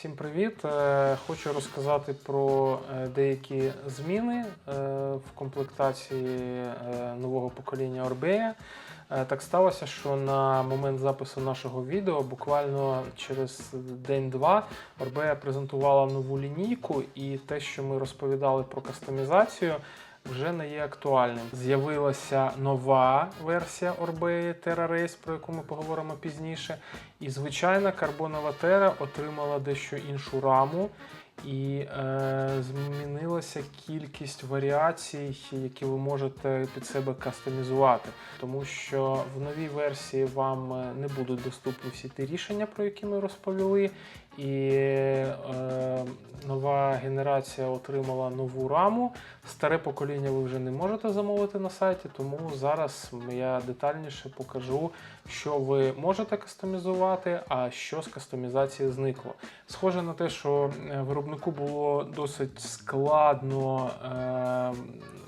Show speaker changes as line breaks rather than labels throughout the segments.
Всім привіт! Е, Хочу розказати про е, деякі зміни е, в комплектації нового покоління. Е, Так сталося, що на момент запису нашого відео, буквально через день-два, Orbeя презентувала нову лінійку, і те, що ми розповідали про кастомізацію, вже не є актуальним. З'явилася нова версія Orbeя Terra Race, про яку ми поговоримо пізніше. І звичайна карбонова Terra отримала дещо іншу раму. І е, змінилася кількість варіацій, які ви можете під себе кастомізувати. Тому що в новій версії вам е, не будуть доступні всі ті рішення, про які ми розповіли. І е, нова генерація отримала нову раму. Старе покоління ви вже не можете замовити на сайті, тому зараз я детальніше покажу, що ви можете кастомізувати, а що з кастомізації зникло. Схоже на те, що е, виробнику було досить складно е,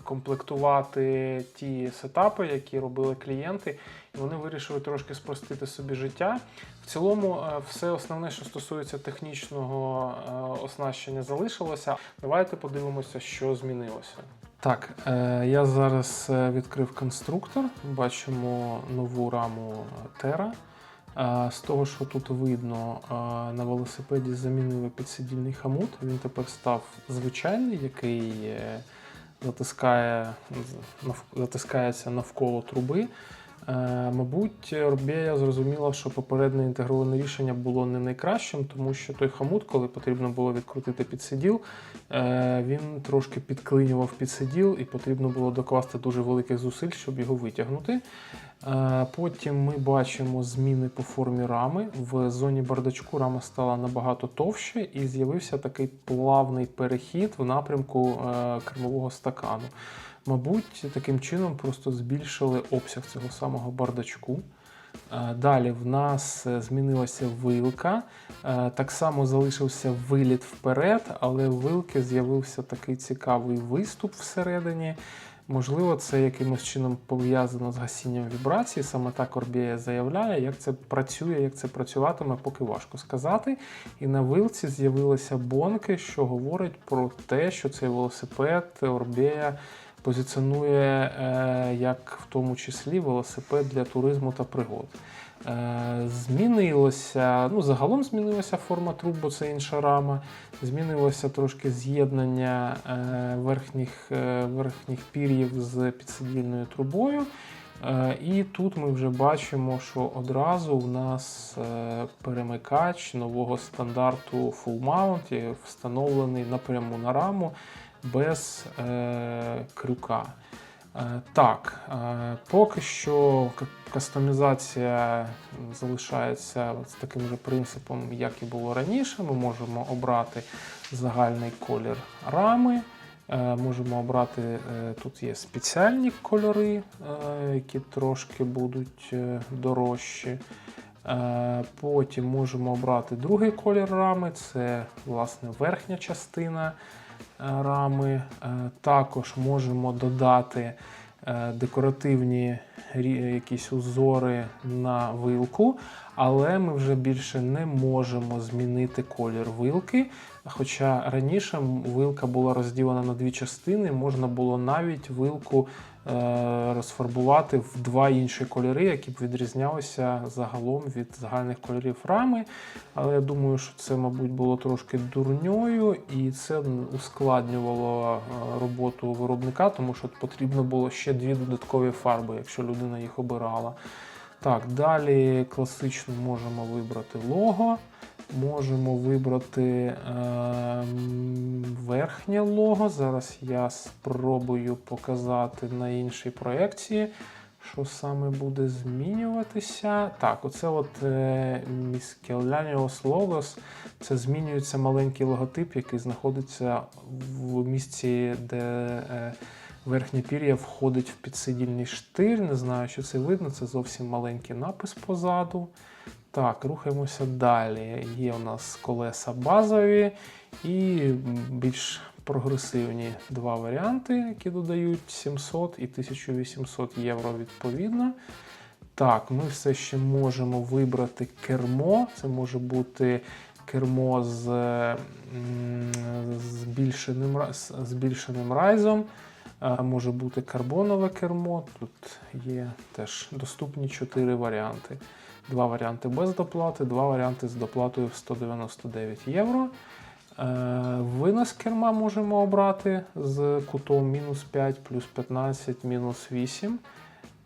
комплектувати ті сетапи, які робили клієнти, і вони вирішили трошки спростити собі життя. В цілому, е, все основне, що стосується технічного е, оснащення, залишилося. Давайте подивимося, що змінилося. Так, е, я зараз е, відкрив конструктор. Бачимо нову раму Terra. З того, що тут видно, на велосипеді замінили підсидільний хамут. Він тепер став звичайний, який е, затискає, затискається навколо труби. Е, Мабуть, Орбея зрозуміла, що попереднє інтегроване рішення було не найкращим, тому що той хамут, коли потрібно було відкрутити підсиділ, е, він трошки підклинював підсиділ і потрібно було докласти дуже великих зусиль, щоб його витягнути. Е, Потім ми бачимо зміни по формі рами. В зоні бардачку рама стала набагато товще і з'явився такий плавний перехід в напрямку е, кермового стакану. Мабуть, таким чином просто збільшили обсяг цього самого бардачку. Е, Далі в нас змінилася вилка. Так само залишився виліт вперед, але в вилки з'явився такий цікавий виступ всередині. Можливо, це якимось чином пов'язано з гасінням вібрацій. Саме так Орбія заявляє. Як це працює, як це працюватиме, поки важко сказати. І на вилці з'явилися бонки, що говорить про те, що цей велосипед Орбія позиціонує е, як в тому числі велосипед для туризму та пригод. Е, Змінилося, ну загалом змінилася форма труб, бо це інша рама. Змінилося трошки з'єднання е, верхніх, верхніх пір'їв з підсидільною трубою. І тут ми вже бачимо, що одразу в нас перемикач нового стандарту Full Mount встановлений напряму на раму без е, крюка. Е, Так, е, поки що кастомізація залишається з таким же принципом, як і було раніше. Ми можемо обрати загальний колір рами. Е, Можемо обрати, е, тут є спеціальні кольори, е, які трошки будуть дорожчі. Потім можемо обрати другий колір рами, це власне верхня частина рами. Е, Також можемо додати е, декоративні якісь узори на вилку, але ми вже більше не можемо змінити колір вилки. Хоча раніше вилка була розділена на дві частини, можна було навіть вилку е, розфарбувати в два інші кольори, які б відрізнялися загалом від загальних кольорів рами. Але я думаю, що це, мабуть, було трошки дурньою, і це ускладнювало е, роботу виробника, тому що потрібно було ще дві додаткові фарби, якщо людина їх обирала. Так, далі класично можемо вибрати лого. Можемо вибрати е, верхнє лого. Зараз я спробую показати на іншій проекції, що саме буде змінюватися. Так, оце от е, Miscellaneous Logos. Це змінюється маленький логотип, який знаходиться в місці, де е, верхнє пір'я входить в підсидільний штир. Не знаю, що це видно. Це зовсім маленький напис позаду. Так, рухаємося далі. Є у нас колеса базові і більш прогресивні два варіанти, які додають 700 і 1800 євро відповідно. Так, ми все ще можемо вибрати кермо. Це може бути кермо з збільшеним, збільшеним райзом. Може бути карбонове кермо. Тут є теж доступні чотири варіанти. Два варіанти без доплати, два варіанти з доплатою в 199 євро. Е, Винос керма можемо обрати з кутом мінус 5, плюс 15, мінус 8.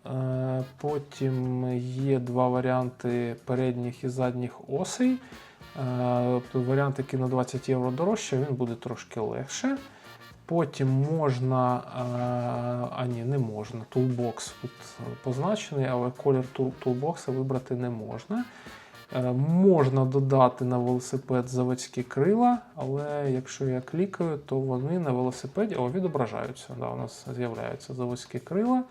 Е, Потім є два варіанти передніх і задніх осей. Е, Тобто варіант, який на 20 євро дорожче, він буде трошки легше. Потім можна, е, а ні, не можна. Toolbox тут позначений, але колір тул- toolbox вибрати не можна. Е, Можна додати на велосипед заводські крила, але якщо я клікаю, то вони на велосипеді о, відображаються. Да, у нас з'являються заводські крила.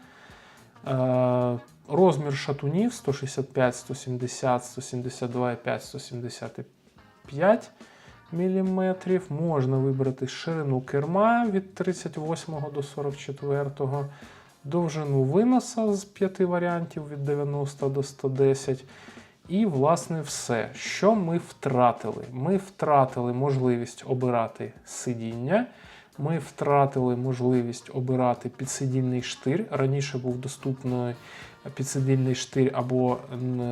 Е, Розмір шатунів 165, 170, 172,5, 175 мм. Можна вибрати ширину керма від 38 до 44, довжину виноса з 5 варіантів від 90 до 110. І, власне, все. Що ми втратили? Ми втратили можливість обирати сидіння. Ми втратили можливість обирати підсидільний штир. Раніше був доступний підсидільний штир або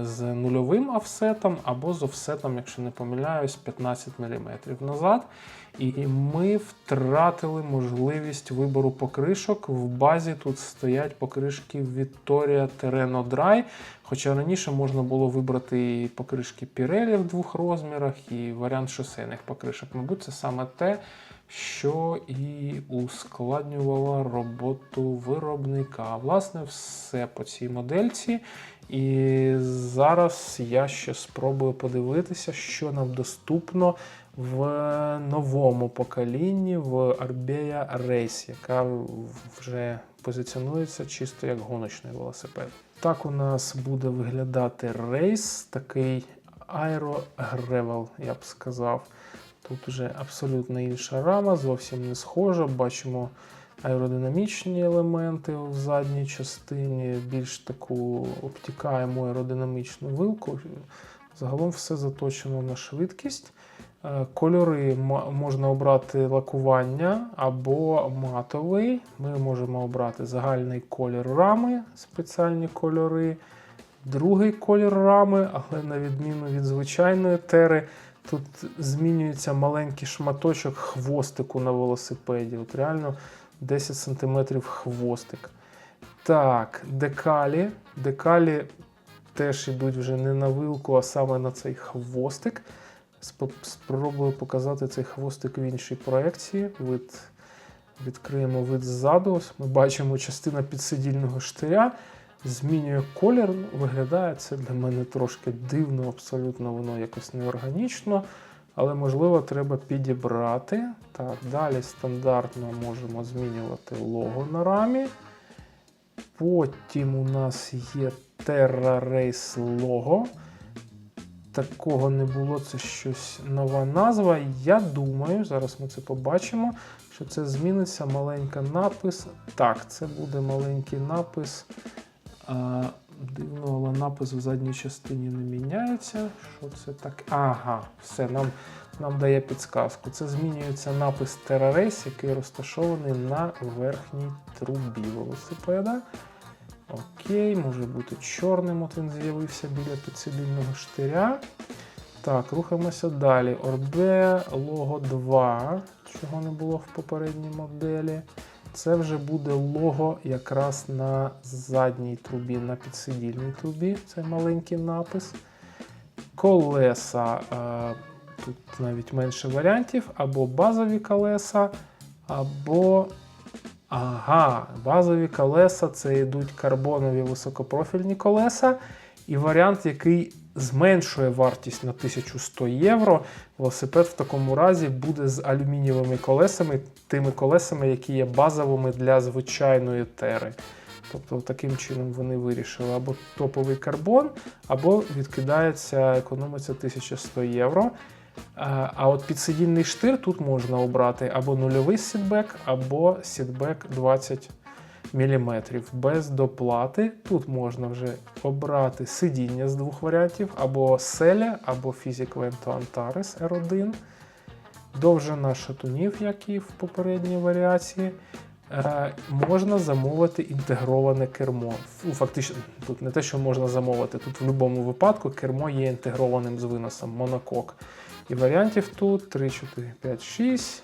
з нульовим офсетом, або з офсетом, якщо не помиляюсь, 15 мм назад. І ми втратили можливість вибору покришок. В базі тут стоять покришки Victoria Terreno Dry. Хоча раніше можна було вибрати і покришки Pirelli в двох розмірах, і варіант шосейних покришок. Мабуть, це саме те, що і ускладнювало роботу виробника. Власне, все по цій модельці. І зараз я ще спробую подивитися, що нам доступно в новому поколінні в Arbea Race, яка вже позиціонується чисто як гоночний велосипед. Так у нас буде виглядати рейс, такий аерогревел, я б сказав. Тут вже абсолютно інша рама, зовсім не схожа. Бачимо аеродинамічні елементи в задній частині, більш таку обтікаємо аеродинамічну вилку. Загалом все заточено на швидкість. Е, Кольори можна обрати лакування або матовий. Ми можемо обрати загальний колір рами, спеціальні кольори, другий колір рами, але на відміну від звичайної тери, тут змінюється маленький шматочок хвостику на велосипеді. От реально 10 см хвостик. Так, декалі. Декалі теж йдуть вже не на вилку, а саме на цей хвостик. Спробую показати цей хвостик в іншій проекції. Вид, відкриємо вид ззаду. Ось ми бачимо частина підсидільного штиря. Змінює колір. Виглядає це для мене трошки дивно, абсолютно воно якось неорганічно. Але можливо треба підібрати. Так, далі стандартно можемо змінювати лого на рамі. Потім у нас є Terra Race лого. Такого не було, це щось нова назва. Я думаю, зараз ми це побачимо, що це зміниться маленька напис. Так, це буде маленький напис. Дивно, але напис в задній частині не міняється. Що це так? Ага, все, нам, нам дає підсказку. Це змінюється напис Race, який розташований на верхній трубі велосипеда. Окей, може бути чорним, от він з'явився біля підсидільного штиря. Так, рухаємося далі. Орбе лого 2, чого не було в попередній моделі. Це вже буде лого якраз на задній трубі, на підсидільній трубі. Це маленький напис. Колеса. е, Тут навіть менше варіантів, або базові колеса, або Ага, базові колеса це йдуть карбонові високопрофільні колеса. І варіант, який зменшує вартість на 1100 євро. Велосипед в такому разі буде з алюмінієвими колесами, тими колесами, які є базовими для звичайної тери. Тобто, таким чином вони вирішили або топовий карбон, або відкидається, економиться 1100 євро. А от підсидільний штир тут можна обрати або нульовий сітбек, або сітбек 20 мм без доплати. Тут можна вже обрати сидіння з двох варіантів: або Селя, або Physic Vento Antares R1. Довжина шатунів, як і в попередній варіації. Е, можна замовити інтегроване кермо. Фактично, тут не те, що можна замовити, тут в будь-якому випадку кермо є інтегрованим з виносом монокок. І варіантів тут 3, 4, 5, 6,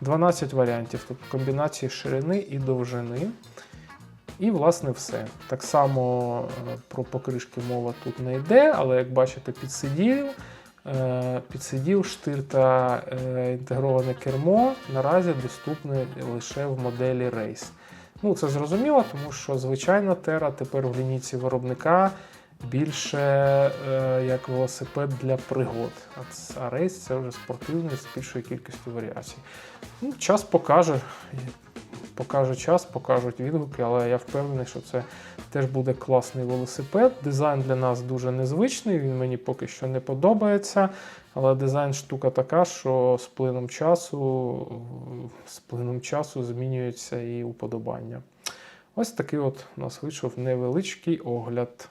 12 варіантів, тобто комбінації ширини і довжини. І, власне, все. Так само е, про покришки мова тут не йде, але як бачите, підсиділь, е, підсиділ, штир та е, інтегроване кермо наразі доступне лише в моделі Race. Ну, це зрозуміло, тому що звичайна Terra тепер в лінійці виробника більше е, як велосипед для пригод. А Race це вже спортивний з більшою кількістю варіацій. Ну, час покаже. Покаже час, покажуть відгуки, але я впевнений, що це теж буде класний велосипед. Дизайн для нас дуже незвичний, він мені поки що не подобається. Але дизайн штука така, що з плином часу, з плином часу змінюється і уподобання. Ось такий от у нас вийшов невеличкий огляд.